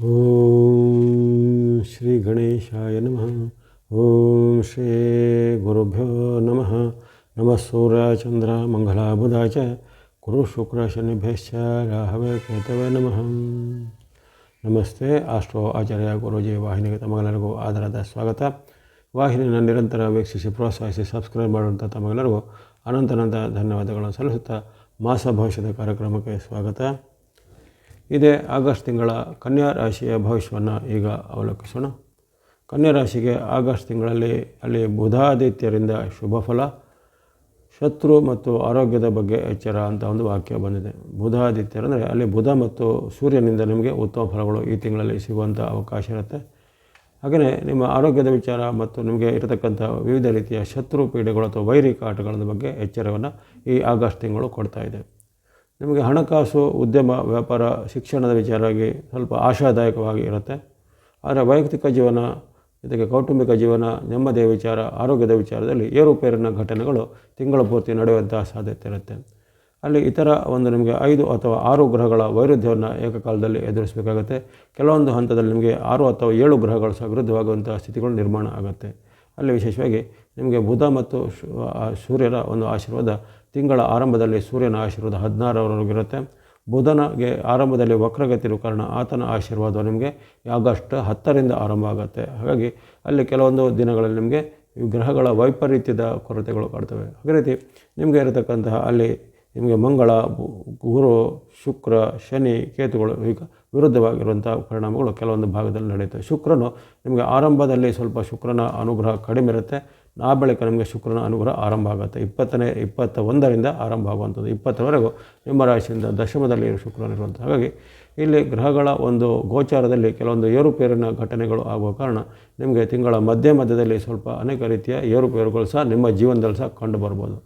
ಓಂ ಶ್ರೀ ಗಣೇಶಾಯ ನಮಃ ಓಂ ಶ್ರೀ ಗುರುಭ್ಯೋ ನಮಃ ನಮಃ ಸೂರ್ಯ ಚಂದ್ರ ಮಂಗಳ ಬುಧ ಚ ಗುರು ಶುಕ್ರ ಶನಿಭ್ಯಶ್ಚ ರಾಹವೇ ಕೇತವೇ ನಮಃ ನಮಸ್ತೆ ಆಸ್ಟ್ರೋ ಆಚಾರ್ಯ ಗುರುಜಿ ವಾಹಿನಿಗೆ ತಮಗೆಲ್ಲರಿಗೂ ಆಧಾರದ ಸ್ವಾಗತ ವಾಹಿನಿಯನ್ನು ನಿರಂತರ ವೀಕ್ಷಿಸಿ ಪ್ರೋತ್ಸಾಹಿಸಿ ಸಬ್ಸ್ಕ್ರೈಬ್ ಮಾಡುವಂಥ ತಮಗೆಲ್ಲರಿಗೂ ಅನಂತನಂತ ಧನ್ಯವಾದಗಳನ್ನು ಸಲ್ಲಿಸುತ್ತಾ ಮಾಸ ಭವಿಷ್ಯದ ಕಾರ್ಯಕ್ರಮಕ್ಕೆ ಸ್ವಾಗತ ಇದೇ ಆಗಸ್ಟ್ ತಿಂಗಳ ಕನ್ಯಾ ರಾಶಿಯ ಭವಿಷ್ಯವನ್ನು ಈಗ ಅವಲೋಕಿಸೋಣ. ಕನ್ಯಾ ರಾಶಿಗೆ ಆಗಸ್ಟ್ ತಿಂಗಳಲ್ಲಿ ಅಲ್ಲಿ ಬುಧಾದಿತ್ಯರಿಂದ ಶುಭ ಫಲ, ಶತ್ರು ಮತ್ತು ಆರೋಗ್ಯದ ಬಗ್ಗೆ ಎಚ್ಚರ ಅಂತ ಒಂದು ವಾಕ್ಯ ಬಂದಿದೆ. ಬುಧಾದಿತ್ಯರಂದರೆ ಅಲ್ಲಿ ಬುಧ ಮತ್ತು ಸೂರ್ಯನಿಂದ ನಿಮಗೆ ಉತ್ತಮ ಫಲಗಳು ಈ ತಿಂಗಳಲ್ಲಿ ಸಿಗುವಂಥ ಅವಕಾಶ ಇರುತ್ತೆ. ಹಾಗೆಯೇ ನಿಮ್ಮ ಆರೋಗ್ಯದ ವಿಚಾರ ಮತ್ತು ನಿಮಗೆ ಇರತಕ್ಕಂಥ ವಿವಿಧ ರೀತಿಯ ಶತ್ರು ಪೀಡೆಗಳು ಅಥವಾ ವೈರಿ ಕಾಟಗಳ ಬಗ್ಗೆ ಎಚ್ಚರವನ್ನು ಈ ಆಗಸ್ಟ್ ತಿಂಗಳು ಕೊಡ್ತಾ ಇದೆ. ನಿಮಗೆ ಹಣಕಾಸು, ಉದ್ಯಮ, ವ್ಯಾಪಾರ, ಶಿಕ್ಷಣದ ವಿಚಾರವಾಗಿ ಸ್ವಲ್ಪ ಆಶಾದಾಯಕವಾಗಿ ಇರುತ್ತೆ. ಆದರೆ ವೈಯಕ್ತಿಕ ಜೀವನ ಜೊತೆಗೆ ಕೌಟುಂಬಿಕ ಜೀವನ, ನೆಮ್ಮದಿಯ ವಿಚಾರ, ಆರೋಗ್ಯದ ವಿಚಾರದಲ್ಲಿ ಏರುಪೇರಿನ ಘಟನೆಗಳು ತಿಂಗಳ ಪೂರ್ತಿ ನಡೆಯುವಂಥ ಸಾಧ್ಯತೆ ಇರುತ್ತೆ. ಅಲ್ಲಿ ಇತರ ಒಂದು ನಿಮಗೆ ಐದು ಅಥವಾ ಆರು ಗ್ರಹಗಳ ವೈರುಧ್ಯವನ್ನು ಏಕಕಾಲದಲ್ಲಿ ಎದುರಿಸಬೇಕಾಗುತ್ತೆ. ಕೆಲವೊಂದು ಹಂತದಲ್ಲಿ ನಿಮಗೆ ಆರು ಅಥವಾ ಏಳು ಗ್ರಹಗಳು ಸಹ ಸ್ಥಿತಿಗಳು ನಿರ್ಮಾಣ ಆಗುತ್ತೆ. ಅಲ್ಲಿ ವಿಶೇಷವಾಗಿ ನಿಮಗೆ ಬುಧ ಮತ್ತು ಸೂರ್ಯರ ಒಂದು ಆಶೀರ್ವಾದ ತಿಂಗಳ ಆರಂಭದಲ್ಲಿ ಸೂರ್ಯನ ಆಶೀರ್ವಾದ ಹದಿನಾರರವರೆಗಿರುತ್ತೆ ಬುಧನಗೆ ಆರಂಭದಲ್ಲಿ ವಕ್ರಗತಿರು ಕಾರಣ ಆತನ ಆಶೀರ್ವಾದ ನಿಮಗೆ ಆಗಸ್ಟ್ ಹತ್ತರಿಂದ ಆರಂಭ ಆಗುತ್ತೆ. ಹಾಗಾಗಿ ಅಲ್ಲಿ ಕೆಲವೊಂದು ದಿನಗಳಲ್ಲಿ ನಿಮಗೆ ಗ್ರಹಗಳ ವೈಪರೀತ್ಯದ ಕೊರತೆಗಳು ಕಾಡ್ತವೆ ಅದೇ ರೀತಿ ನಿಮಗೆ ಇರತಕ್ಕಂತಹ ಅಲ್ಲಿ ನಿಮಗೆ ಮಂಗಳ ಗುರು, ಶುಕ್ರ, ಶನಿ, ಕೇತುಗಳು, ಈಗ ವಿರುದ್ಧವಾಗಿರುವಂಥ ಪರಿಣಾಮಗಳು ಕೆಲವೊಂದು ಭಾಗದಲ್ಲಿ ನಡೆಯುತ್ತೆ. ಶುಕ್ರನು ನಿಮಗೆ ಆರಂಭದಲ್ಲಿ ಸ್ವಲ್ಪ ಶುಕ್ರನ ಅನುಗ್ರಹ ಕಡಿಮೆ ಇರುತ್ತೆ. ಆ ಬಳಿಕ ನಿಮಗೆ ಶುಕ್ರನ ಅನುಗ್ರಹ ಆರಂಭ ಆಗುತ್ತೆ. ಇಪ್ಪತ್ತನೇ ಇಪ್ಪತ್ತ ಒಂದರಿಂದ ಆರಂಭ ಆಗುವಂಥದ್ದು. ಇಪ್ಪತ್ತರವರೆಗೂ ನಿಮ್ಮ ರಾಶಿಯಿಂದ ದಶಮದಲ್ಲಿ ಶುಕ್ರನಿರುವಂಥ ಹಾಗಾಗಿ ಇಲ್ಲಿ ಗ್ರಹಗಳ ಒಂದು ಗೋಚಾರದಲ್ಲಿ ಕೆಲವೊಂದು ಏರುಪೇರಿನ ಘಟನೆಗಳು ಆಗುವ ಕಾರಣ ನಿಮಗೆ ತಿಂಗಳ ಮಧ್ಯ ಮಧ್ಯದಲ್ಲಿ ಸ್ವಲ್ಪ ಅನೇಕ ರೀತಿಯ ಏರುಪೇರುಗಳು ಸಹ ನಿಮ್ಮ ಜೀವನದಲ್ಲಿ ಸಹ ಕಂಡು ಬರ್ಬೋದು.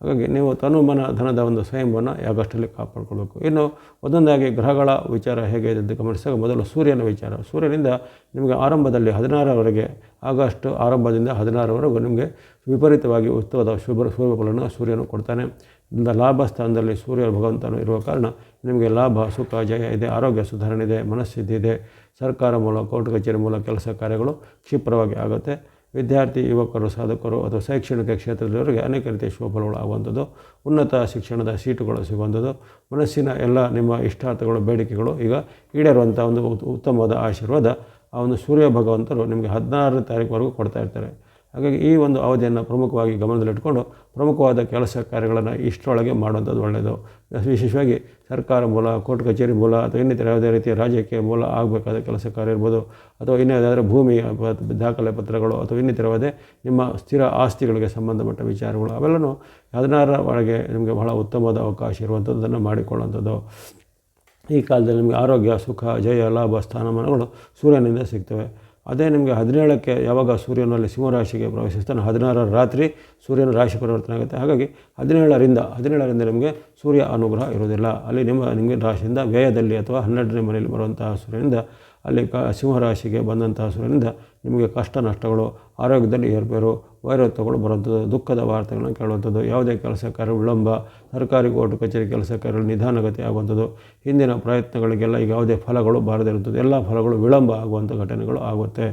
ಹಾಗಾಗಿ ನೀವು ತನುಮನ ಧನದ ಒಂದು ಸ್ವಯಂವನ್ನು ಆಗಸ್ಟಲ್ಲಿ ಕಾಪಾಡ್ಕೊಳ್ಬೇಕು. ಇನ್ನು ಒಂದೊಂದಾಗಿ ಗ್ರಹಗಳ ವಿಚಾರ ಹೇಗೆ ಇದೆ ಅಂತ ಗಮನಿಸಿದಾಗ ಮೊದಲು ಸೂರ್ಯನ ವಿಚಾರ. ಸೂರ್ಯನಿಂದ ನಿಮಗೆ ಆರಂಭದಲ್ಲಿ ಹದಿನಾರರವರೆಗೆ, ಆಗಸ್ಟ್ ಆರಂಭದಿಂದ ಹದಿನಾರವರೆಗೂ ನಿಮಗೆ ವಿಪರೀತವಾಗಿ ಉತ್ತಮವಾದ ಶುಭ ಶುಭಗಳನ್ನು ಸೂರ್ಯನು ಕೊಡ್ತಾನೆ. ಲಾಭ ಸ್ಥಾನದಲ್ಲಿ ಸೂರ್ಯ ಭಗವಂತನು ಇರುವ ಕಾರಣ ನಿಮಗೆ ಲಾಭ, ಸುಖ, ಜಯ ಇದೆ, ಆರೋಗ್ಯ ಸುಧಾರಣೆ ಇದೆ, ಮನಸ್ಥಿತಿ ಇದೆ. ಸರ್ಕಾರ ಮೂಲಕ, ಕೋರ್ಟ್ ಕಚೇರಿ ಮೂಲಕ ಕೆಲಸ ಕಾರ್ಯಗಳು ಕ್ಷಿಪ್ರವಾಗಿ ಆಗುತ್ತೆ. ವಿದ್ಯಾರ್ಥಿ, ಯುವಕರು, ಸಾಧಕರು ಅಥವಾ ಶೈಕ್ಷಣಿಕ ಕ್ಷೇತ್ರದವರಿಗೆ ಅನೇಕ ರೀತಿಯ ಶುಭಫಲಗಳು ಆಗುವಂಥದ್ದು. ಉನ್ನತ ಶಿಕ್ಷಣದ ಸೀಟುಗಳು ಸಿಗುವಂಥದ್ದು. ಮನಸ್ಸಿನ ಎಲ್ಲ ನಿಮ್ಮ ಇಷ್ಟಾರ್ಥಗಳು, ಬೇಡಿಕೆಗಳು ಈಗ ಈಡೇರುವಂಥ ಒಂದು ಉತ್ತಮವಾದ ಆಶೀರ್ವಾದ ಆ ಒಂದು ಸೂರ್ಯ ಭಗವಂತರು ನಿಮಗೆ ಹದಿನಾರನೇ ತಾರೀಕುವರೆಗೂ ಕೊಡ್ತಾ ಇರ್ತಾರೆ. ಹಾಗಾಗಿ ಈ ಒಂದು ಅವಧಿಯನ್ನು ಪ್ರಮುಖವಾಗಿ ಗಮನದಲ್ಲಿಟ್ಟುಕೊಂಡು ಪ್ರಮುಖವಾದ ಕೆಲಸ ಕಾರ್ಯಗಳನ್ನು ಇಷ್ಟರೊಳಗೆ ಮಾಡುವಂಥದ್ದು ಒಳ್ಳೆಯದು. ವಿಶೇಷವಾಗಿ ಸರ್ಕಾರ ಮೂಲ, ಕೋರ್ಟ್ ಕಚೇರಿ ಮೂಲ ಅಥವಾ ಇನ್ನಿತರ ಯಾವುದೇ ರೀತಿಯ ರಾಜ್ಯಕ್ಕೆ ಮೂಲ ಆಗಬೇಕಾದ ಕೆಲಸ ಕಾರ್ಯ ಇರ್ಬೋದು ಅಥವಾ ಇನ್ನೇದಾದರೂ ಭೂಮಿ ದಾಖಲೆ ಪತ್ರಗಳು ಅಥವಾ ಇನ್ನಿತರವಾದ ನಿಮ್ಮ ಸ್ಥಿರ ಆಸ್ತಿಗಳಿಗೆ ಸಂಬಂಧಪಟ್ಟ ವಿಚಾರಗಳು ಅವೆಲ್ಲವೂ ಹದಿನಾರರ ಒಳಗೆ ನಿಮಗೆ ಬಹಳ ಉತ್ತಮವಾದ ಅವಕಾಶ ಇರುವಂಥದ್ದನ್ನು ಮಾಡಿಕೊಳ್ಳುವಂಥದ್ದು. ಈ ಕಾಲದಲ್ಲಿ ನಿಮಗೆ ಆರೋಗ್ಯ, ಸುಖ, ಜಯ, ಲಾಭ, ಸ್ಥಾನಮಾನಗಳು ಸೂರ್ಯನಿಂದ ಸಿಗ್ತವೆ. ಅದೇ ನಿಮಗೆ ಹದಿನೇಳಕ್ಕೆ ಯಾವಾಗ ಸೂರ್ಯನಲ್ಲಿ ಸಿಂಹರಾಶಿಗೆ ಪ್ರವೇಶಿಸ್ತಾನೆ ಹದಿನಾರರ ರಾತ್ರಿ ಸೂರ್ಯನ ರಾಶಿ ಪರಿವರ್ತನೆ ಆಗುತ್ತೆ. ಹಾಗಾಗಿ ಹದಿನೇಳರಿಂದ ಹದಿನೇಳರಿಂದ ನಿಮಗೆ ಸೂರ್ಯ ಅನುಗ್ರಹ ಇರುವುದಿಲ್ಲ. ಅಲ್ಲಿ ನಿಮ್ಮ, ನಿಮಗೆ ರಾಶಿಯಿಂದ ವ್ಯಯದಲ್ಲಿ ಅಥವಾ ಹನ್ನೆರಡನೇ ಮನೆಯಲ್ಲಿ ಬರುವಂತಹ ಸೂರ್ಯನಿಂದ, ಅಲ್ಲಿ ಕ, ಸಿಂಹರಾಶಿಗೆ ಬಂದಂತಹ ಸೂರ್ಯನಿಂದ ನಿಮಗೆ ಕಷ್ಟ ನಷ್ಟಗಳು, ಆರೋಗ್ಯದಲ್ಲಿ ಏರ್ಪೇರು ವೈರತ್ವಗಳು ಬರುವಂಥದ್ದು, ದುಃಖದ ವಾರ್ತೆಗಳನ್ನು ಕೇಳುವಂಥದ್ದು, ಯಾವುದೇ ಕೆಲಸ ಕಾರ್ಯ ವಿಳಂಬ, ಸರ್ಕಾರಿ ಕೋರ್ಟ್ ಕಚೇರಿ ಕೆಲಸ ಕಾರ್ಯಗಳು ನಿಧಾನಗತಿ ಆಗುವಂಥದ್ದು, ಹಿಂದಿನ ಪ್ರಯತ್ನಗಳಿಗೆಲ್ಲ ಈಗ ಯಾವುದೇ ಫಲಗಳು ಬಾರದಿರುವಂಥದ್ದು ಎಲ್ಲ ಫಲಗಳು ವಿಳಂಬ ಆಗುವಂಥ ಘಟನೆಗಳು ಆಗುತ್ತೆ.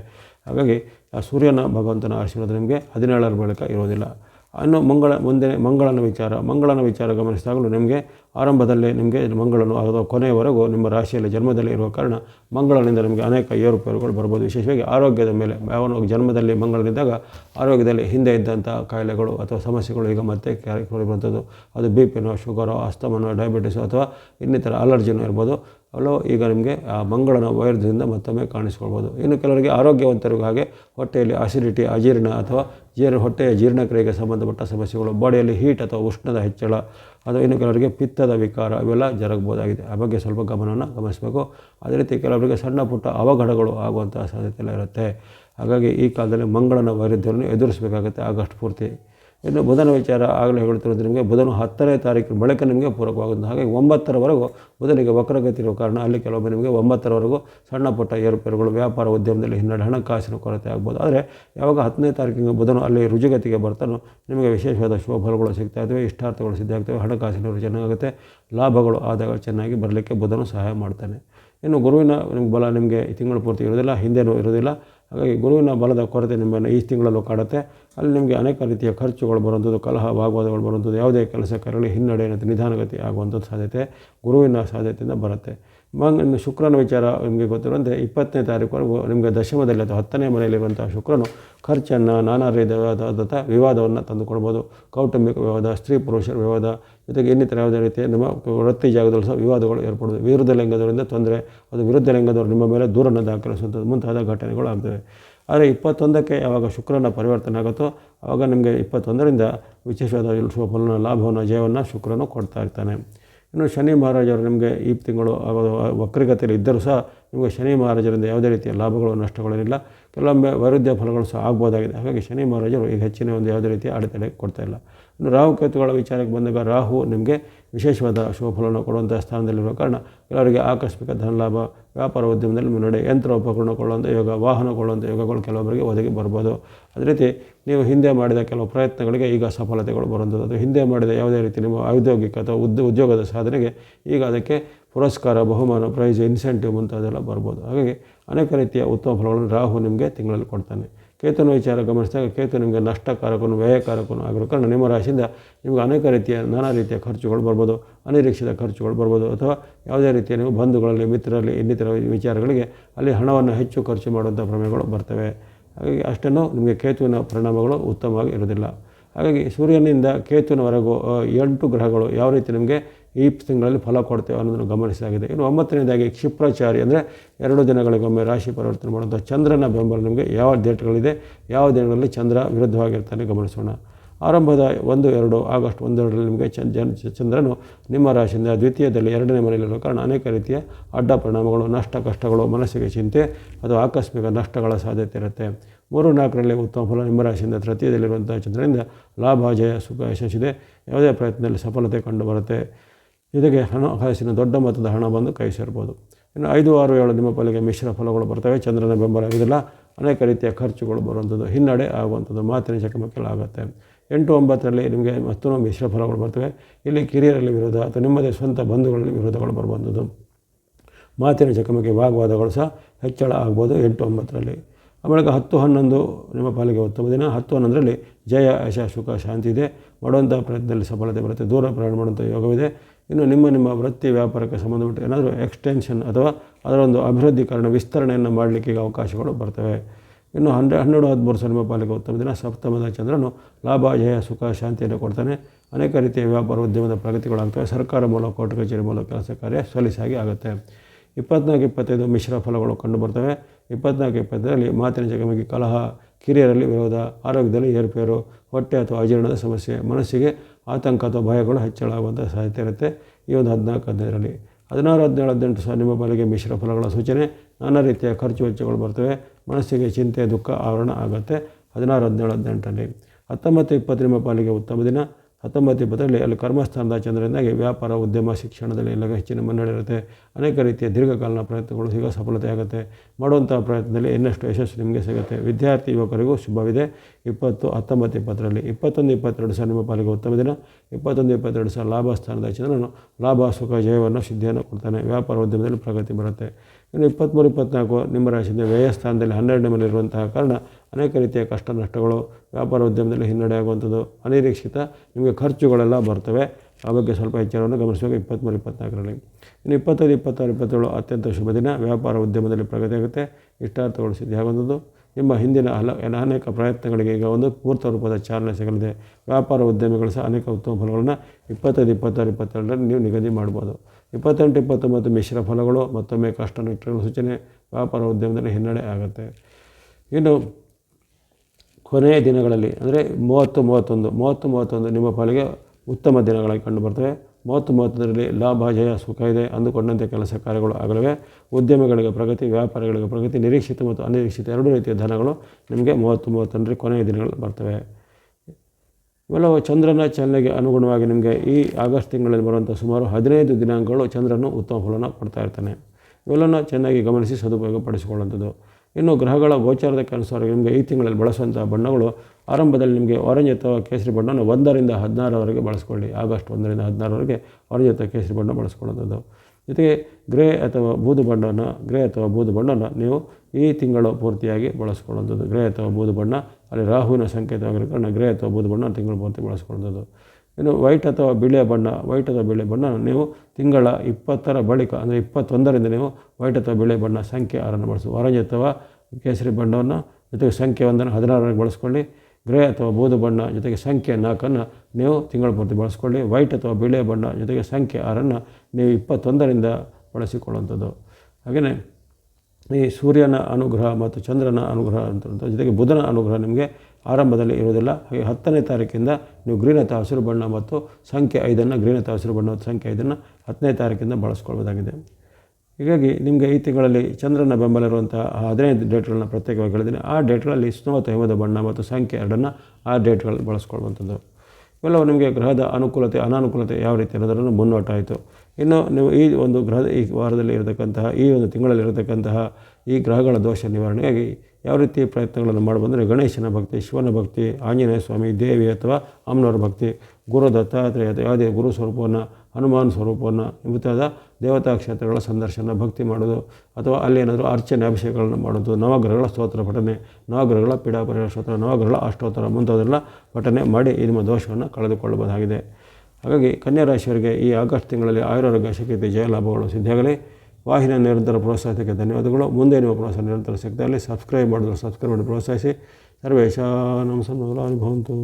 ಹಾಗಾಗಿ ಆ ಸೂರ್ಯನ ಭಗವಂತನ ಆಶೀರ್ವಾದ ನಿಮಗೆ ಹದಿನೇಳರ ಬಳಿಕ ಇರೋದಿಲ್ಲ ಇನ್ನು ಮಂಗಳ, ಮುಂದೆ ಮಂಗಳನ ವಿಚಾರ ಮಂಗಳನ ವಿಚಾರ ಗಮನಿಸಿದಾಗಲೂ ನಿಮಗೆ ಆರಂಭದಲ್ಲಿ ನಿಮಗೆ ಮಂಗಳನು ಅಥವಾ ಕೊನೆಯವರೆಗೂ ನಿಮ್ಮ ರಾಶಿಯಲ್ಲಿ ಜನ್ಮದಲ್ಲಿ ಇರುವ ಕಾರಣ ಮಂಗಳನಿಂದ ನಿಮಗೆ ಅನೇಕ ಏರುಪೇರುಗಳು ಬರ್ಬೋದು. ವಿಶೇಷವಾಗಿ ಆರೋಗ್ಯದ ಮೇಲೆ ಯಾವನು ಜನ್ಮದಲ್ಲಿ ಮಂಗಳನಿದ್ದಾಗ ಆರೋಗ್ಯದಲ್ಲಿ ಹಿಂದೆ ಇದ್ದಂಥ ಕಾಯಿಲೆಗಳು ಅಥವಾ ಸಮಸ್ಯೆಗಳು ಈಗ ಮತ್ತೆ ಬರುವಂಥದ್ದು. ಅದು ಬಿ ಪಿನೋ ಶುಗರೋ, ಅಸ್ತಮನೋ ಡಯಾಬಿಟಿಸೋ ಅಥವಾ ಇನ್ನಿತರ ಅಲರ್ಜಿನೋ ಇರ್ಬೋದು. ಅಲ್ಲೋ ಈಗ ನಿಮಗೆ, ಆ, ಮಂಗಳನ ವೈರಧ್ಯದಿಂದ ಮತ್ತೊಮ್ಮೆ ಕಾಣಿಸ್ಕೊಳ್ಬೋದು. ಇನ್ನು ಕೆಲವರಿಗೆ ಆರೋಗ್ಯವಂತರಿಗೂ ಹಾಗೆ ಹೊಟ್ಟೆಯಲ್ಲಿ ಅಸಿಡಿಟಿ ಅಜೀರ್ಣ ಅಥವಾ ಜೀರ್ಣ, ಹೊಟ್ಟೆಯ ಜೀರ್ಣಕ್ರಿಯೆಗೆ ಸಂಬಂಧಪಟ್ಟ ಸಮಸ್ಯೆಗಳು ಬಾಡಿಯಲ್ಲಿ ಹೀಟ್ ಅಥವಾ ಉಷ್ಣದ ಹೆಚ್ಚಳ ಅಥವಾ ಇನ್ನು ಕೆಲವರಿಗೆ ಪಿತ್ತದ ವಿಕಾರ ಇವೆಲ್ಲ ಜರಗಬಹುದಾಗಿದೆ. ಆ ಬಗ್ಗೆ ಸ್ವಲ್ಪ ಗಮನವನ್ನು ಗಮನಿಸಬೇಕು. ಅದೇ ರೀತಿ ಕೆಲವರಿಗೆ ಸಣ್ಣ ಪುಟ್ಟ ಅವಘಡಗಳು ಆಗುವಂಥ ಸಾಧ್ಯತೆ ಇರುತ್ತೆ. ಹಾಗಾಗಿ ಈ ಕಾಲದಲ್ಲಿ ಮಂಗಳನ ವೈರುಧ್ಯವನ್ನು ಎದುರಿಸಬೇಕಾಗುತ್ತೆ. ಆಗಸ್ಟ್ ಪೂರ್ತಿ ಇನ್ನು ಬುಧನ ವಿಚಾರ ಆಗಲೇ ಹೇಳ್ತಿರೋದು ನಿಮಗೆ, ಬುಧನು ಹತ್ತನೇ ತಾರೀಕು ಬಳಿಕ ನಿಮಗೆ ಪೂರಕವಾಗುತ್ತೆ ಹಾಗೆ ಒಂಬತ್ತರವರೆಗೂ ಬುಧನಿಗೆ ವಕ್ರಗತಿ ಇರುವ ಕಾರಣ ಅಲ್ಲಿ ಕೆಲವೊಮ್ಮೆ ನಿಮಗೆ ಒಂಬತ್ತರವರೆಗೂ ಸಣ್ಣ ಪುಟ್ಟ ಏರುಪೇರುಗಳು, ವ್ಯಾಪಾರ ಉದ್ಯಮದಲ್ಲಿ ಹಿನ್ನಡೆ ಹಣಕಾಸಿನ ಕೊರತೆ ಆಗ್ಬೋದು. ಆದರೆ ಯಾವಾಗ ಹತ್ತನೇ ತಾರೀಕಿಗೆ ಬುಧನು ಅಲ್ಲಿ ರುಜುಗತಿಗೆ ಬರ್ತಾನೋ ನಿಮಗೆ ವಿಶೇಷವಾದ ಶುಭ ಫಲಗಳು ಸಿಗ್ತಾ ಇದ್ದಾವೆ, ಇಷ್ಟಾರ್ಥಗಳು ಸಿದ್ಧ ಆಗ್ತವೆ, ಹಣಕಾಸಿನ ಚೆನ್ನಾಗುತ್ತೆ, ಲಾಭಗಳು ಆದಾಗ ಚೆನ್ನಾಗಿ ಬರಲಿಕ್ಕೆ ಬುಧನು ಸಹಾಯ ಮಾಡ್ತಾನೆ. ಇನ್ನು ಗುರುವಿನ ನಿಮ್ಗೆ ಬಲ ನಿಮಗೆ ತಿಂಗಳು ಪೂರ್ತಿ ಇರೋದಿಲ್ಲ ಹಿಂದೆನೂ ಇರೋದಿಲ್ಲ ಹಾಗಾಗಿ ಗುರುವಿನ ಬಲದ ಕೊರತೆ ನಿಮ್ಮನ್ನು ಈ ತಿಂಗಳಲ್ಲೂ ಕಾಡುತ್ತೆ. ಅಲ್ಲಿ ನಿಮಗೆ ಅನೇಕ ರೀತಿಯ ಖರ್ಚುಗಳು ಬರುವಂಥದ್ದು, ಕಲಹ ವಾಗ್ವಾದಗಳು ಬರುವಂಥದ್ದು, ಯಾವುದೇ ಕೆಲಸ ಕರಳಿ ಹಿನ್ನಡೆ ಮತ್ತು ನಿಧಾನಗತಿ ಆಗುವಂಥದ್ದು ಸಾಧ್ಯತೆ ಗುರುವಿನ ಸಾಧ್ಯತೆಯಿಂದ ಬರುತ್ತೆ. ಮಂಗ್ ಶುಕ್ರನ ವಿಚಾರ ನಿಮಗೆ ಗೊತ್ತಿರುವಂತೆ ಇಪ್ಪತ್ತನೇ ತಾರೀಕು ನಿಮಗೆ ದಶಮದಲ್ಲಿ ಅಥವಾ ಹತ್ತನೇ ಮನೆಯಲ್ಲಿರುವಂಥ ಶುಕ್ರನು ಖರ್ಚನ್ನು ನಾನಾ ರೀತಿಯಾದ ವಿವಾದವನ್ನು ತಂದುಕೊಡ್ಬೋದು. ಕೌಟುಂಬಿಕ ವಿವಾದ, ಸ್ತ್ರೀ ಪುರುಷರ ವಿವಾದ ಜೊತೆಗೆ ಇನ್ನಿತರ ಯಾವುದೇ ರೀತಿಯ ನಿಮ್ಮ ವೃತ್ತಿ ಜಾಗದಲ್ಲಿ ಸಹ ವಿವಾದಗಳು ಏರ್ಪಡೋದು ವಿರುದ್ಧ ಲಿಂಗದವರಿಂದ ತೊಂದರೆ, ಅದು ವಿರುದ್ಧ ಲಿಂಗದವರು ನಿಮ್ಮ ಮೇಲೆ ದೂರನ್ನು ದಾಖಲಿಸುವಂಥದ್ದು ಮುಂತಾದ ಘಟನೆಗಳು ಆಗ್ತವೆ. ಆದರೆ ಇಪ್ಪತ್ತೊಂದಕ್ಕೆ ಯಾವಾಗ ಶುಕ್ರನ ಪರಿವರ್ತನೆ ಆಗುತ್ತೋ, ಆವಾಗ ನಿಮಗೆ ಇಪ್ಪತ್ತೊಂದರಿಂದ ವಿಶೇಷವಾದ ಶುಭ ಫಲನ ಲಾಭವನ್ನು, ಜಯವನ್ನು ಶುಕ್ರನು ಕೊಡ್ತಾ ಇರ್ತಾನೆ. ಇನ್ನು ಶನಿ ಮಹಾರಾಜರು ನಿಮಗೆ ಈ ತಿಂಗಳು ವಕ್ರಗತಿಯಲ್ಲಿ ಇದ್ದರೂ ಸಹ ನಿಮಗೆ ಶನಿ ಮಹಾರಾಜರಿಂದ ಯಾವುದೇ ರೀತಿಯ ಲಾಭಗಳು, ನಷ್ಟಗಳೇನಿಲ್ಲ. ಕೆಲವೊಮ್ಮೆ ವೈರುಧ್ಯ ಫಲಗಳು ಸಹ ಆಗ್ಬೋದಾಗಿದೆ. ಹಾಗಾಗಿ ಶನಿ ಮಹಾರಾಜರು ಈಗ ಹೆಚ್ಚಿನ ಒಂದು ಯಾವುದೇ ರೀತಿ ಅಡೆತಡೆ ಕೊಡ್ತಾ ಇಲ್ಲ. ಇನ್ನು ರಾಹುಕೇತುಗಳ ವಿಚಾರಕ್ಕೆ ಬಂದಾಗ ರಾಹು ನಿಮಗೆ ವಿಶೇಷವಾದ ಶುಭ ಫಲವನ್ನು ಕೊಡುವಂಥ ಸ್ಥಾನದಲ್ಲಿರುವ ಕಾರಣ ಕೆಲವರಿಗೆ ಆಕಸ್ಮಿಕ ಧನಲಾಭ ವ್ಯಾಪಾರ ಉದ್ಯಮದಲ್ಲಿ ಮುನ್ನಡೆ, ಯಂತ್ರ ಉಪಕರಣ ಕೊಳ್ಳುವಂಥ ಯೋಗ, ವಾಹನ ಕೊಳ್ಳುವಂಥ ಯೋಗಗಳು ಕೆಲವೊಬ್ಬರಿಗೆ ಒದಗಿ ಬರ್ಬೋದು. ಅದೇ ರೀತಿ ನೀವು ಹಿಂದೆ ಮಾಡಿದ ಕೆಲವು ಪ್ರಯತ್ನಗಳಿಗೆ ಈಗ ಸಫಲತೆಗಳು ಬರುವಂಥದ್ದು. ಅದು ಹಿಂದೆ ಮಾಡಿದ ಯಾವುದೇ ರೀತಿ ನಿಮ್ಮ ಔದ್ಯೋಗಿಕ ಅಥವಾ ಉದ್ಯೋಗದ ಸಾಧನೆಗೆ ಈಗ ಅದಕ್ಕೆ ಪುರಸ್ಕಾರ, ಬಹುಮಾನ ಪ್ರೈಸ್ ಇನ್ಸೆಂಟಿವ್ ಮುಂತಾದೆಲ್ಲ ಬರ್ಬೋದು. ಹಾಗಾಗಿ ಅನೇಕ ರೀತಿಯ ಉತ್ತಮ ಫಲಗಳನ್ನು ರಾಹು ನಿಮಗೆ ತಿಂಗಳಲ್ಲಿ ಕೊಡ್ತಾನೆ. ಕೇತನ ವಿಚಾರ ಗಮನಿಸಿದಾಗ ಕೇತು ನಿಮಗೆ ನಷ್ಟಕಾರಕನು ವ್ಯಯಕಾರಕನು ಆಗಿರೋ ಕಾರಣ ನಿಮ್ಮ ರಾಶಿಯಿಂದ ನಿಮಗೆ ಅನೇಕ ರೀತಿಯ ನಾನಾ ರೀತಿಯ ಖರ್ಚುಗಳು ಬರ್ಬೋದು. ಅನಿರೀಕ್ಷಿತ ಖರ್ಚುಗಳು ಬರ್ಬೋದು. ಅಥವಾ ಯಾವುದೇ ರೀತಿಯ ನೀವು ಬಂಧುಗಳಲ್ಲಿ, ಮಿತ್ರರಲ್ಲಿ, ಇನ್ನಿತರ ವಿಚಾರಗಳಿಗೆ ಅಲ್ಲಿ ಹಣವನ್ನು ಹೆಚ್ಚು ಖರ್ಚು ಮಾಡುವಂಥ ಪ್ರಮೇಯಗಳು ಬರ್ತವೆ. ಹಾಗಾಗಿ ಅಷ್ಟನ್ನು ನಿಮಗೆ ಕೇತುವಿನ ಪರಿಣಾಮಗಳು ಉತ್ತಮವಾಗಿ ಇರೋದಿಲ್ಲ ಹಾಗಾಗಿ ಸೂರ್ಯನಿಂದ ಕೇತುವಿನವರೆಗೂ ಎಂಟು ಗ್ರಹಗಳು ಯಾವ ರೀತಿ ನಿಮಗೆ ಈ ತಿಂಗಳಲ್ಲಿ ಫಲ ಕೊಡ್ತೇವೆ ಅನ್ನೋದನ್ನು ಗಮನಿಸಲಾಗಿದೆ. ಇನ್ನು ಒಂಬತ್ತನೇದಾಗಿ ಕ್ಷಿಪ್ರಾಚಾರಿ ಅಂದರೆ ಎರಡು ದಿನಗಳಿಗೊಮ್ಮೆ ರಾಶಿ ಪರಿವರ್ತನೆ ಮಾಡುವಂಥ ಚಂದ್ರನ ಬೆಂಬಲ ನಿಮಗೆ ಯಾವ ಡೇಟ್ಗಳಿದೆ, ಯಾವ ದಿನಗಳಲ್ಲಿ ಚಂದ್ರ ವಿರುದ್ಧವಾಗಿರ್ತಾನೆ ಗಮನಿಸೋಣ. ಆರಂಭದ ಒಂದು, ಎರಡು, ಆಗಸ್ಟ್ ಒಂದೆರಡರಲ್ಲಿ ನಿಮಗೆ ಚಂದ ಚಂದ್ರನು ನಿಮ್ಮ ರಾಶಿಯಿಂದ ದ್ವಿತೀಯದಲ್ಲಿ ಎರಡನೇ ಮನೆಯಲ್ಲಿರುವ ಕಾರಣ ಅನೇಕ ರೀತಿಯ ಅಡ್ಡ ಪರಿಣಾಮಗಳು, ನಷ್ಟ ಕಷ್ಟಗಳು, ಮನಸ್ಸಿಗೆ ಚಿಂತೆ, ಅದು ಆಕಸ್ಮಿಕ ನಷ್ಟಗಳ ಸಾಧ್ಯತೆ ಇರುತ್ತೆ. ಮೂರು ನಾಲ್ಕರಲ್ಲಿ ಉತ್ತಮ ಫಲ ನಿಮ್ಮ ರಾಶಿಯಿಂದ ತೃತೀಯದಲ್ಲಿರುವಂಥ ಚಂದ್ರನಿಂದ ಲಾಭ, ಜಯ, ಸುಖ ಯಶಸ್ಸಿದೆ. ಯಾವುದೇ ಪ್ರಯತ್ನದಲ್ಲಿ ಸಫಲತೆ ಕಂಡು ಬರುತ್ತೆ. ಜೊತೆಗೆ ಹಣಕಾಸಿನ ದೊಡ್ಡ ಮೊತ್ತದ ಹಣ ಬಂದು ಕೈ ಸೇರ್ಬೋದು ಇನ್ನು ಐದು, ಆರು, ಏಳು ನಿಮ್ಮ ಪಾಲಿಗೆ ಮಿಶ್ರ ಫಲಗಳು ಬರ್ತವೆ. ಚಂದ್ರನ ಬೆಂಬಲ ಆಗೋದಿಲ್ಲ ಅನೇಕ ರೀತಿಯ ಖರ್ಚುಗಳು ಬರುವಂಥದ್ದು. ಹಿನ್ನಡೆ ಆಗುವಂಥದ್ದು ಮಾತಿನ ಚಕಮಕಿಲಾಗುತ್ತೆ ಎಂಟು, ಒಂಬತ್ತರಲ್ಲಿ ನಿಮಗೆ ಮತ್ತೊಂದು ಮಿಶ್ರ ಫಲಗಳು ಬರ್ತವೆ. ಇಲ್ಲಿ ಕಿರಿಯರಲ್ಲಿ ವಿರೋಧ ಅಥವಾ ನಿಮ್ಮದೇ ಸ್ವಂತ ಬಂಧುಗಳಲ್ಲಿ ವಿರೋಧಗಳು ಬರುವಂಥದ್ದು. ಮಾತಿನ ಚಕಮಕಿ ವಾಗ್ವಾದಗಳು ಸಹ ಹೆಚ್ಚಳ ಆಗ್ಬೋದು. ಎಂಟು, ಒಂಬತ್ತರಲ್ಲಿ. ಆಮೇಲೆ ಹತ್ತು ಹನ್ನೊಂದು ನಿಮ್ಮ ಪಾಲಿಗೆ ಉತ್ತಮ ದಿನ. ಹತ್ತು ಹನ್ನೊಂದರಲ್ಲಿ ಜಯ ಯಶ ಸುಖ, ಶಾಂತಿ ಇದೆ. ಮಾಡುವಂಥ ಪ್ರಯತ್ನದಲ್ಲಿ ಸಫಲತೆ ಬರುತ್ತೆ. ದೂರ ಪ್ರಯಾಣ ಮಾಡುವಂಥ ಯೋಗವಿದೆ. ಇನ್ನು ನಿಮ್ಮ ನಿಮ್ಮ ವೃತ್ತಿ ವ್ಯಾಪಾರಕ್ಕೆ ಸಂಬಂಧಪಟ್ಟ ಏನಾದರೂ ಎಕ್ಸ್ಟೆನ್ಷನ್ ಅಥವಾ ಅದರ ಒಂದು ಅಭಿವೃದ್ಧಿ ಕಾರಣ ವಿಸ್ತರಣೆಯನ್ನು ಮಾಡಲಿಕ್ಕೆ ಅವಕಾಶಗಳು ಬರ್ತವೆ. ಇನ್ನು ಹನ್ನೆ, ಹನ್ನೆರಡು, ಹದಿಮೂರು ನಿಮ್ಮ ಪಾಲಿಗೆ ಉತ್ತಮ ದಿನ. ಸಪ್ತಮದ ಚಂದ್ರನು ಲಾಭ, ಜಯ, ಸುಖ, ಶಾಂತಿಯನ್ನು ಕೊಡ್ತಾನೆ. ಅನೇಕ ರೀತಿಯ ವ್ಯಾಪಾರ ಉದ್ಯಮದ ಪ್ರಗತಿಗಳಾಗ್ತವೆ. ಸರ್ಕಾರ ಮೂಲಕ ಕೋರ್ಟ್ ಕಚೇರಿ ಮೂಲಕ ಕೆಲಸ ಕಾರ್ಯ ಸಲೀಸಾಗಿ ಆಗುತ್ತೆ. ಇಪ್ಪತ್ನಾಲ್ಕು, ಇಪ್ಪತ್ತೈದು ಮಿಶ್ರ ಫಲಗಳು ಕಂಡುಬರ್ತವೆ ಇಪ್ಪತ್ನಾಲ್ಕು ಇಪ್ಪತ್ತರಲ್ಲಿ ಮಾತಿನ ಜಗಮಿಗೆ ಕಲಹ, ಕಿರಿಯರಲ್ಲಿ ವಿರೋಧ, ಆರೋಗ್ಯದಲ್ಲಿ ಏರುಪೇರು, ಹೊಟ್ಟೆ ಅಥವಾ ಅಜೀರ್ಣದ ಸಮಸ್ಯೆ, ಮನಸ್ಸಿಗೆ ಆತಂಕ ಅಥವಾ ಭಯಗಳು ಹೆಚ್ಚಳಾಗುವಂಥ ಸಾಧ್ಯತೆ ಇರುತ್ತೆ. ಈ ಒಂದು ಹದಿನಾಲ್ಕು, ಹದಿನೈದರಲ್ಲಿ. ಹದಿನಾರು, ಹದಿನೇಳು, ಹದಿನೆಂಟು ಸಹ ನಿಮ್ಮ ಪಾಲಿಗೆ ಮಿಶ್ರ ಫಲಗಳ ಸೂಚನೆ. ನಾನಾ ರೀತಿಯ ಖರ್ಚು ವೆಚ್ಚಗಳು ಬರ್ತವೆ. ಮನಸ್ಸಿಗೆ ಚಿಂತೆ, ದುಃಖ ಆವರಣ ಆಗುತ್ತೆ. ಹದಿನಾರು, ಹದಿನೇಳು, ಹದಿನೆಂಟರಲ್ಲಿ. ಹತ್ತೊಂಬತ್ತು, ಇಪ್ಪತ್ತು ನಿಮ್ಮ ಪಾಲಿಗೆ ಉತ್ತಮ ದಿನ. ಹತ್ತೊಂಬತ್ತು ಇಪ್ಪತ್ತರಲ್ಲಿ ಅಲ್ಲಿ ಕರ್ಮಸ್ಥಾನದ ಚಂದ್ರದಿಂದಾಗಿ ವ್ಯಾಪಾರ, ಉದ್ಯಮ, ಶಿಕ್ಷಣದಲ್ಲಿ ಎಲ್ಲ ಹೆಚ್ಚಿನ ಮುನ್ನಡೆಯಿರುತ್ತೆ ಅನೇಕ ರೀತಿಯ ದೀರ್ಘಕಾಲನ ಪ್ರಯತ್ನಗಳು ಸಿಗೋ ಸಫಲತೆ ಆಗುತ್ತೆ. ಮಾಡುವಂಥ ಪ್ರಯತ್ನದಲ್ಲಿ ಇನ್ನಷ್ಟು ಯಶಸ್ಸು ನಿಮಗೆ ಸಿಗುತ್ತೆ. ವಿದ್ಯಾರ್ಥಿ, ಯುವಕರಿಗೂ ಶುಭವಿದೆ. ಇಪ್ಪತ್ತು ಹತ್ತೊಂಬತ್ತು ಇಪ್ಪತ್ತರಲ್ಲಿ ಇಪ್ಪತ್ತೊಂದು, ಇಪ್ಪತ್ತೆರಡು ಸಹ ನಿಮ್ಮ ಪಾಲಿಗೆ ಉತ್ತಮ ದಿನ. ಇಪ್ಪತ್ತೊಂದು, ಇಪ್ಪತ್ತೆರಡು ಸಹ ಲಾಭ ಸ್ಥಾನದ ಚಂದ್ರನು ಲಾಭ, ಸುಖ, ಜಯವನ್ನು, ಸಿದ್ಧಿಯನ್ನು ಕೊಡ್ತಾನೆ. ವ್ಯಾಪಾರ, ಉದ್ಯಮದಲ್ಲಿ ಪ್ರಗತಿ ಬರುತ್ತೆ. ಇನ್ನು ಇಪ್ಪತ್ತ್ಮೂರು, ಇಪ್ಪತ್ತ್ನಾಲ್ಕು ನಿಮ್ಮ ರಾಶಿಯಿಂದ ವ್ಯಯ ಸ್ಥಾನದಲ್ಲಿ ಹನ್ನೆರಡನೇ ಮೇಲೆ ಇರುವಂತಹ ಕಾರಣ ಅನೇಕ ರೀತಿಯ ಕಷ್ಟ ನಷ್ಟಗಳು, ವ್ಯಾಪಾರ ಉದ್ಯಮದಲ್ಲಿ ಹಿನ್ನಡೆ ಆಗುವಂಥದ್ದು, ಅನಿರೀಕ್ಷಿತ ನಿಮಗೆ ಖರ್ಚುಗಳೆಲ್ಲ ಬರ್ತವೆ. ಆ ಬಗ್ಗೆ ಸ್ವಲ್ಪ ಎಚ್ಚರವನ್ನು ಗಮನಿಸಬೇಕು ಇಪ್ಪತ್ತ್ಮೂರು, ಇಪ್ಪತ್ತ್ನಾಲ್ಕರಲ್ಲಿ. ಇನ್ನು ಇಪ್ಪತ್ತೈದು, ಇಪ್ಪತ್ತಾರು, ಇಪ್ಪತ್ತೇಳು ಅತ್ಯಂತ ಶುಭ ದಿನ. ವ್ಯಾಪಾರ ಉದ್ಯಮದಲ್ಲಿ ಪ್ರಗತಿ ಆಗುತ್ತೆ. ಇಷ್ಟಾರ್ಥಗಳು ಸಿದ್ಧಿಯಾಗುವಂಥದ್ದು. ನಿಮ್ಮ ಹಿಂದಿನ ಹಲ ಅನೇಕ ಪ್ರಯತ್ನಗಳಿಗೆ ಈಗ ಒಂದು ಪೂರ್ತ ರೂಪದ ಚಾಲನೆ ಸಿಗಲಿದೆ. ವ್ಯಾಪಾರ ಉದ್ಯಮಿಗಳು ಸಹ ಅನೇಕ ಉತ್ತಮ ಫಲಗಳನ್ನು ಇಪ್ಪತ್ತೈದು, ಇಪ್ಪತ್ತಾರು ಇಪ್ಪತ್ತೆರಡರಲ್ಲಿ ನೀವು ನಿಗದಿ ಮಾಡ್ಬೋದು. ಇಪ್ಪತ್ತೆಂಟು, ಇಪ್ಪತ್ತೊಂಬತ್ತು ಮಿಶ್ರ ಫಲಗಳು, ಮತ್ತೊಮ್ಮೆ ಕಷ್ಟ ನಷ್ಟಗಳ ಸೂಚನೆ ವ್ಯಾಪಾರ ಉದ್ಯಮದಲ್ಲಿ ಹಿನ್ನಡೆ ಆಗುತ್ತೆ. ಇನ್ನು ಕೊನೆಯ ದಿನಗಳಲ್ಲಿ, ಅಂದರೆ ಮೂವತ್ತು, ಮೂವತ್ತೊಂದು ಮೂವತ್ತು, ಮೂವತ್ತೊಂದು ನಿಮ್ಮ ಪಾಲಿಗೆ ಉತ್ತಮ ದಿನಗಳಾಗಿ ಕಂಡು ಬರ್ತವೆ. ಮೂವತ್ತು, ಮೂವತ್ತೊಂದರಲ್ಲಿ ಲಾಭ, ಜಯ, ಸುಖ ಇದೆ ಅಂದುಕೊಂಡಂತೆ ಕೆಲಸ ಕಾರ್ಯಗಳು ಆಗಲಿವೆ. ಉದ್ಯಮಗಳಿಗೆ ಪ್ರಗತಿ, ವ್ಯಾಪಾರಗಳಿಗೆ ಪ್ರಗತಿ, ನಿರೀಕ್ಷಿತ ಮತ್ತು ಅನಿರೀಕ್ಷಿತ ಎರಡೂ ರೀತಿಯ ಧನಗಳು ನಿಮಗೆ ಮೂವತ್ತು, ಮೂವತ್ತೊಂದರಲ್ಲಿ ಕೊನೆಯ ದಿನಗಳು ಬರ್ತವೆ. ಇವೆಲ್ಲವೂ ಚಂದ್ರನ ಚಲನೆಗೆ ಅನುಗುಣವಾಗಿ ನಿಮಗೆ ಈ ಆಗಸ್ಟ್ ತಿಂಗಳಲ್ಲಿ ಬರುವಂಥ ಸುಮಾರು ಹದಿನೈದು ದಿನಾಂಕಗಳು ಚಂದ್ರನು ಉತ್ತಮ ಫಲನ ಕೊಡ್ತಾ ಇರ್ತಾನೆ. ಇವೆಲ್ಲನ ಚೆನ್ನಾಗಿ ಗಮನಿಸಿ ಸದುಪಯೋಗ ಪಡಿಸಿಕೊಳ್ಳುವಂಥದ್ದು ಇನ್ನು ಗ್ರಹಗಳ ಗೋಚಾರದಕ್ಕೆ ಅನುಸಾರ ನಿಮಗೆ ಈ ತಿಂಗಳಲ್ಲಿ ಬಳಸುವಂಥ ಬಣ್ಣಗಳು ಆರಂಭದಲ್ಲಿ ನಿಮಗೆ ಆರೆಂಜ್ ಅಥವಾ ಕೇಸರಿ ಬಣ್ಣವನ್ನು ಒಂದರಿಂದ ಹದಿನಾರವರೆಗೆ ಬಳಸ್ಕೊಳ್ಳಿ. ಆಗಸ್ಟ್ ಒಂದರಿಂದ ಹದಿನಾರವರೆಗೆ ಆರೆಂಜ್ ಅಥವಾ ಕೇಸರಿ ಬಣ್ಣ ಬಳಸ್ಕೊಳ್ಳೋಂಥದ್ದು ಜೊತೆಗೆ ಗ್ರೇ ಅಥವಾ ಬೂದು ಬಣ್ಣನ, ಗ್ರೇ ಅಥವಾ ಬೂದು ಬಣ್ಣನ ನೀವು ಈ ತಿಂಗಳು ಪೂರ್ತಿಯಾಗಿ ಬಳಸ್ಕೊಳ್ಳುವಂಥದ್ದು. ಗ್ರೇ ಅಥವಾ ಬೂದು ಬಣ್ಣ ಅಲ್ಲಿ ರಾಹುವಿನ ಸಂಕೇತವಾಗಿರೋ ಗ್ರೇ ಅಥವಾ ಬೂದು ಬಣ್ಣ ತಿಂಗಳು ಪೂರ್ತಿ ಬಳಸ್ಕೊಳ್ಳೋಂಥದ್ದು ಇನ್ನು ವೈಟ್ ಅಥವಾ ಬಿಳಿಯ ಬಣ್ಣ, ವೈಟ್ ಅಥವಾ ಬಿಳಿ ಬಣ್ಣ ನೀವು ತಿಂಗಳ ಇಪ್ಪತ್ತರ ಬಳಿಕ, ಅಂದರೆ ಇಪ್ಪತ್ತೊಂದರಿಂದ ನೀವು ವೈಟ್ ಅಥವಾ ಬಿಳಿ ಬಣ್ಣ ಸಂಖ್ಯೆ ಆರನ್ನು ಬಳಸಿ. ಆರೆಂಜ್ ಅಥವಾ ಕೇಸರಿ ಬಣ್ಣವನ್ನು ಜೊತೆಗೆ ಸಂಖ್ಯೆ ಒಂದನ್ನು ಹದಿನಾರರಾಗಿ ಬಳಸ್ಕೊಳ್ಳಿ. ಗ್ರೇ ಅಥವಾ ಬೂದು ಬಣ್ಣ ಜೊತೆಗೆ ಸಂಖ್ಯೆ ನಾಲ್ಕನ್ನು ನೀವು ತಿಂಗಳ ಪೂರ್ತಿ ಬಳಸ್ಕೊಳ್ಳಿ. ವೈಟ್ ಅಥವಾ ಬಿಳಿಯ ಬಣ್ಣ ಜೊತೆಗೆ ಸಂಖ್ಯೆ ಆರನ್ನು ನೀವು ಇಪ್ಪತ್ತೊಂದರಿಂದ ಬಳಸಿಕೊಳ್ಳುವಂಥದ್ದು. ಹಾಗೆಯೇ ಈ ಸೂರ್ಯನ ಅನುಗ್ರಹ ಮತ್ತು ಚಂದ್ರನ ಅನುಗ್ರಹ ಅಂತ ಜೊತೆಗೆ ಬುಧನ ಅನುಗ್ರಹ ನಿಮಗೆ ಆರಂಭದಲ್ಲಿ ಇರುವುದಿಲ್ಲ. ಹಾಗೆ ಹತ್ತನೇ ತಾರೀಕಿಂದ ನೀವು ಗ್ರೀನತ ಹಸಿರು ಬಣ್ಣ ಮತ್ತು ಸಂಖ್ಯೆ ಐದನ್ನು ಗ್ರೀನತ ಹಸಿರು ಬಣ್ಣ ಮತ್ತು ಸಂಖ್ಯೆ ಐದನ್ನು ಹತ್ತನೇ ತಾರೀಕಿಂದ ಬಳಸ್ಕೊಳ್ಬೋದಾಗಿದೆ. ಹೀಗಾಗಿ ನಿಮಗೆ ಈ ತಿಂಗಳಲ್ಲಿ ಚಂದ್ರನ ಬೆಂಬಲ ಇರುವಂತಹ ಹದಿನೈದು ಡೇಟ್ಗಳನ್ನ ಪ್ರತ್ಯೇಕವಾಗಿ ಹೇಳಿದ್ದೀನಿ. ಆ ಡೇಟ್ಗಳಲ್ಲಿ ಸ್ನೋ ಹೇಮದ ಬಣ್ಣ ಮತ್ತು ಸಂಖ್ಯೆ ಎರಡನ್ನು ಆ ಡೇಟ್ಗಳಲ್ಲಿ ಬಳಸ್ಕೊಳ್ಳುವಂಥದ್ದು ಇವೆಲ್ಲವೂ ನಿಮಗೆ ಗ್ರಹದ ಅನುಕೂಲತೆ, ಅನಾನುಕೂಲತೆ ಯಾವ ರೀತಿ ಅನ್ನೋದನ್ನು ಮುನ್ನೋಟ ಆಯಿತು. ಇನ್ನು ನೀವು ಈ ಒಂದು ಗ್ರಹದ, ಈ ವಾರದಲ್ಲಿ ಇರತಕ್ಕಂತಹ, ಈ ಒಂದು ತಿಂಗಳಲ್ಲಿ ಇರತಕ್ಕಂತಹ ಈ ಗ್ರಹಗಳ ದೋಷ ನಿವಾರಣೆಗಾಗಿ ಯಾವ ರೀತಿ ಪ್ರಯತ್ನಗಳನ್ನು ಮಾಡಬಂದರೆ ಗಣೇಶನ ಭಕ್ತಿ, ಶಿವನ ಭಕ್ತಿ, ಆಂಜನೇಯ ಸ್ವಾಮಿ, ದೇವಿ ಅಥವಾ ಅಮ್ಮನವರ ಭಕ್ತಿ ಗುರು ದತ್ತಾತ್ರೇಯ ಅಥವಾ ಯಾವುದೇ ಗುರು ಸ್ವರೂಪವನ್ನು ಹನುಮಾನ್ ಸ್ವರೂಪವನ್ನು ಮುಂತಾದ ದೇವತಾ ಕ್ಷೇತ್ರಗಳ ಸಂದರ್ಶನ, ಭಕ್ತಿ ಮಾಡೋದು, ಅಥವಾ ಅಲ್ಲೇನಾದರೂ ಅರ್ಚನೆ, ಅಭಿಷೇಕಗಳನ್ನು ಮಾಡೋದು, ನವಗ್ರಹಗಳ ಸ್ತೋತ್ರ ಪಠನೆ, ನವಗ್ರಹಗಳ ಪೀಡಾಪರ ಸ್ತೋತ್ರ, ನವಗ್ರಹಗಳ ಅಷ್ಟೋತ್ತರ ಮುಂತಾದೆಲ್ಲ ಪಠನೆ ಮಾಡಿ ನಿಮ್ಮ ದೋಷವನ್ನು ಕಳೆದುಕೊಳ್ಳಬಹುದಾಗಿದೆ. ಹಾಗಾಗಿ ಕನ್ಯಾ ರಾಶಿಯವರಿಗೆ ಈ ಆಗಸ್ಟ್ ತಿಂಗಳಲ್ಲಿ ಆಯುರಾರೋಗ್ಯ ಶಕ್ತಿ ಜಯಲಾಭಗಳು ಸಿದ್ಧಿಯಾಗಲಿ. ವಾಹಿನಿಯ ನಿರಂತರ ಪ್ರೋತ್ಸಾಹಕ್ಕೆ ಧನ್ಯವಾದಗಳು. ಮುಂದೆ ನಿಮ್ಮ ಪ್ರೋತ್ಸಾಹ ನಿರಂತರ ಸಿಗ್ತಾಗಲಿ ಸಬ್ಸ್ಕ್ರೈಬ್ ಮಾಡಿದ್ರು ಸಬ್ಸ್ಕ್ರೈಬ್ ಮಾಡಿ ಪ್ರೋತ್ಸಾಹಿಸಿ. ಸರ್ವೇಶ ನಮ್ಮ ಸನ್ಮಂಗಲ ಅನುಭವಂತು